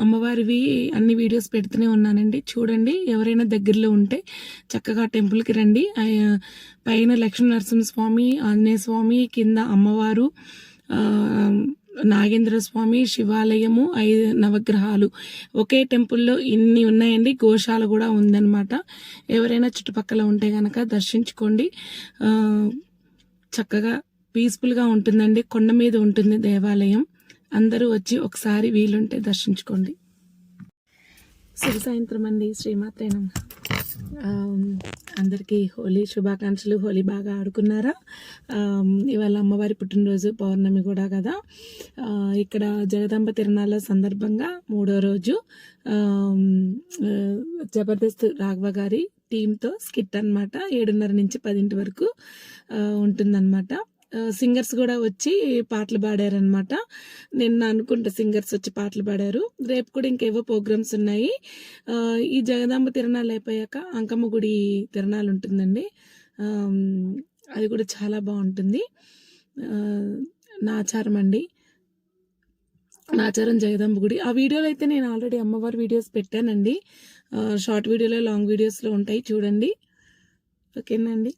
అమ్మవారివి అన్ని వీడియోస్ పెడుతూనే ఉన్నానండి. చూడండి ఎవరైనా దగ్గరలో ఉంటే చక్కగా టెంపుల్కి రండి. పైన లక్ష్మీ నరసింహస్వామి ఆంజనేయ స్వామి కింద అమ్మవారు నాగేంద్ర స్వామి శివాలయము ఐదు నవగ్రహాలు. ఒకే టెంపుల్లో ఇన్ని ఉన్నాయండి. గోశాల కూడా ఉందన్నమాట. ఎవరైనా చుట్టుపక్కల ఉంటే కనుక దర్శించుకోండి. చక్కగా పీస్ఫుల్గా ఉంటుందండి. కొండ మీద ఉంటుంది దేవాలయం. అందరూ వచ్చి ఒకసారి వీలుంటే దర్శించుకోండి. శుభ సాయంత్రం అండి శ్రీమాత్రే అందరికీ హోలీ శుభాకాంక్షలు హోలీ బాగా ఆడుకున్నారా? ఇవాళ అమ్మవారి పుట్టినరోజు పౌర్ణమి కూడా కదా. ఇక్కడ జగదాంబ తిరణాల సందర్భంగా మూడో రోజు జబర్దస్త్ రాఘవ గారి టీంతో స్కిట్ అన్నమాట. ఏడున్నర నుంచి పదింటి వరకు ఉంటుందన్నమాట. సింగర్స్ కూడా వచ్చి పాటలు పాడారనమాట నిన్న అనుకుంటా సింగర్స్ వచ్చి పాటలు పాడారు. రేపు కూడా ఇంకేవో ప్రోగ్రామ్స్ ఉన్నాయి. ఈ జగదాంబ తిరణాలు అయిపోయాక అంకమ్మ గుడి తిరణాలు ఉంటుందండి. అది కూడా చాలా బాగుంటుంది. నా నాచారం అండి. నాచారం జగదాంబ గుడి. ఆ వీడియోలో అయితే నేను ఆల్రెడీ అమ్మవారి వీడియోస్ పెట్టానండి. షార్ట్ వీడియోలో లాంగ్ వీడియోస్లో ఉంటాయి. చూడండి. ఓకేనండి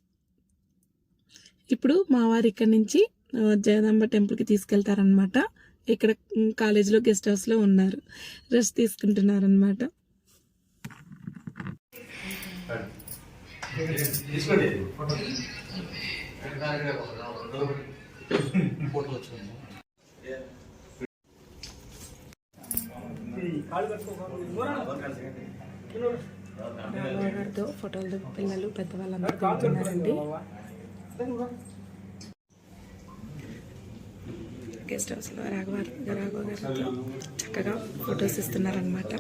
ఇప్పుడు మా వారు ఇక్కడ నుంచి జగదాంబ టెంపుల్కి తీసుకెళ్తారనమాట ఇక్కడ కాలేజీలో గెస్ట్ హౌస్లో ఉన్నారు రెస్ట్ తీసుకుంటున్నారనమాట ఫోటోలు పిల్లలు పెద్దవాళ్ళందరూ దిగుతున్నారండి గెస్ట్ హౌస్లో రాఘవ రాఘవ గారితో చక్కగా ఫొటోస్ ఇస్తున్నారనమాట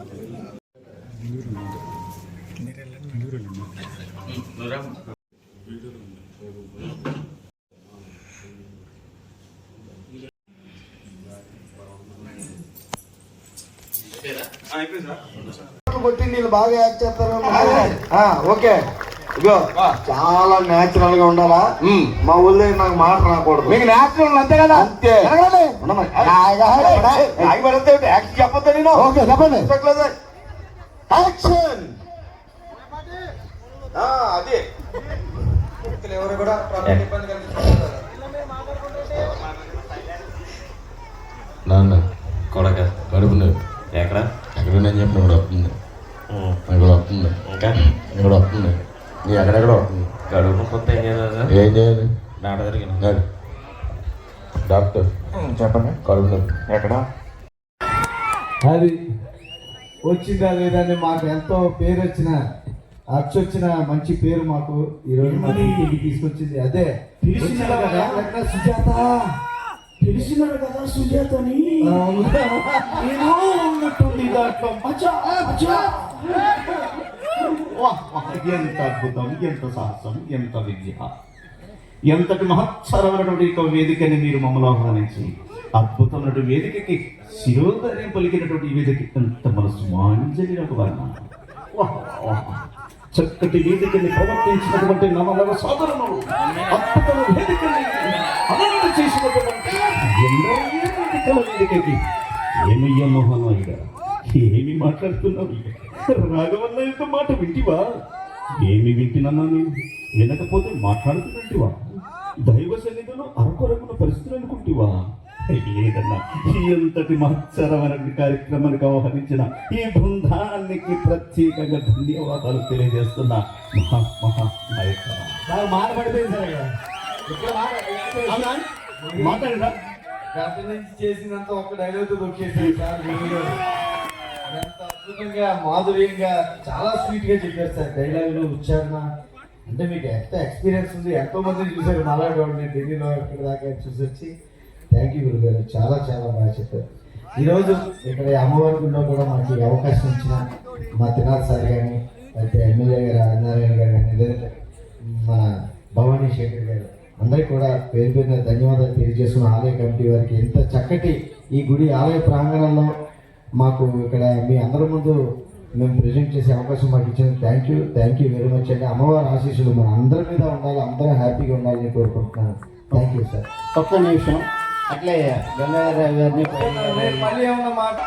కొట్టి నీళ్ళు బాగా యాక్ట్ చేస్తారు ఆ, ఓకే. ఇగో చాలా నేచురల్గా ఉండాలా? మా ఊళ్ళో నాకు మాట రాకూడదు. మీకు నేచురల్ అంతే కదా? అంతే. చెప్పొద్దు నేను. ఓకే చెప్పండి. చెప్పట్లేదు. యాక్షన్! ఆ, అదే. ఎవరు కూడా ఇబ్బంది కలిగించకూడదు. నాన్న కొడక కడుపు నొప్పి. ఎక్కడ? ఎక్కడ నేను చెప్పిన కూడా వస్తుంది ఇక్కడ వస్తుంది ఇంకా? ఇక్కడ వస్తుంది నీ ఎక్కడెక్కడ కడుపు కొత్త ఏం చేయాలి ఏం చేయాలి నాట జరిగిన డాక్టర్ చెప్పండి కడుపు ఎక్కడ అది వచ్చిందా లేదని మాకు ఎంతో పేరు వచ్చిన అచ్చొచ్చిన మంచి పేరు మాకు ఈ రోజు మాకు ఇంటికి తీసుకొచ్చింది అదే వచ్చిందా కదా? సుజాత తెలిసినాడు కదా సుజాతని. ఏదో ఉన్నట్టుంది దాంట్లో ఎంత అద్భుతం ఎంత సాహసం ఎంత విద్య ఎంతటి మహత్తరమైనటువంటి యొక్క వేదికని మీరు మమ్మల్ని ఆహ్వానించి అద్భుతమైనటువంటి వేదికకి శిరోధర్యం పలికినటువంటి ఈ వేదిక ఎంత మనసు మాంజలి నాకు వర్ణ. చక్కటి వేదికని ప్రవర్తించినటువంటి నమ్మల సోదరులు అద్భుతమైన వేదికని అమలు చేసినటువంటి ఎన్నో వేదికల వేదికకి ఏమయ్యా మోహన్ ఏమి మాట్లాడుతున్నావు? ఇక రాఘవల్ల యొక్క మాట వింటివా? ఏమి వింటినన్నా నేను? వినకపోతే మాట్లాడుతున్నట్టువా దైవ సన్నిధిలో అరకొరకున్న పరిస్థితులు అనుకుంటువా లేదన్నా ఎంతటి మహత్తరమైన కార్యక్రమానికి ఆహ్వానించిన ఈ బృందానికి ప్రత్యేకంగా ధన్యవాదాలు తెలియజేస్తున్నా? మాట్లాడరా గత నుంచి చేసినంత ఒక డైలాగ్ దొరికేసాయి సార్ ఎంత అద్భుతంగా మాధుర్యంగా చాలా స్వీట్గా చెప్పారు సార్. డైలాగులు ఉచ్చారణ. అంటే మీకు ఎంత ఎక్స్పీరియన్స్ ఉంది ఎంతో మందిని చూసారు నాలాంటి వాడిని ఢిల్లీలో ఇక్కడ దాకా చూసి వచ్చి థ్యాంక్ యూ గురుగారు. చాలా చాలా బాగా చెప్పారు. ఈరోజు ఇక్కడ అమ్మవారి గుడిలో కూడా మనకి అవకాశం ఇచ్చిన మా తినాథ్ సార్ కానీ అయితే ఎమ్మెల్యే గారు ఆదినారాయణ గారు కానీ లేదంటే మన భవానీ శేఖర్ గారు అందరికీ కూడా పేరు పేరున ధన్యవాదాలు తెలియజేస్తున్న ఆలయ కమిటీ వారికి ఎంత చక్కటి ఈ గుడి ఆలయ ప్రాంగణంలో మాకు ఇక్కడ మీ అందరి ముందు మేము ప్రజెంట్ చేసే అవకాశం మాకు ఇచ్చిన thank you thank you very much అండి అమ్మవారి ఆశీస్సులు మన అందరి మీద ఉండాలి అందరం హ్యాపీగా ఉండాలని కోరుకుంటున్నాను. థ్యాంక్ యూ సార్ ఒక్క నిమిషం. అట్లే గంగాధర గారిని మళ్ళీ ఏమన్నా మాట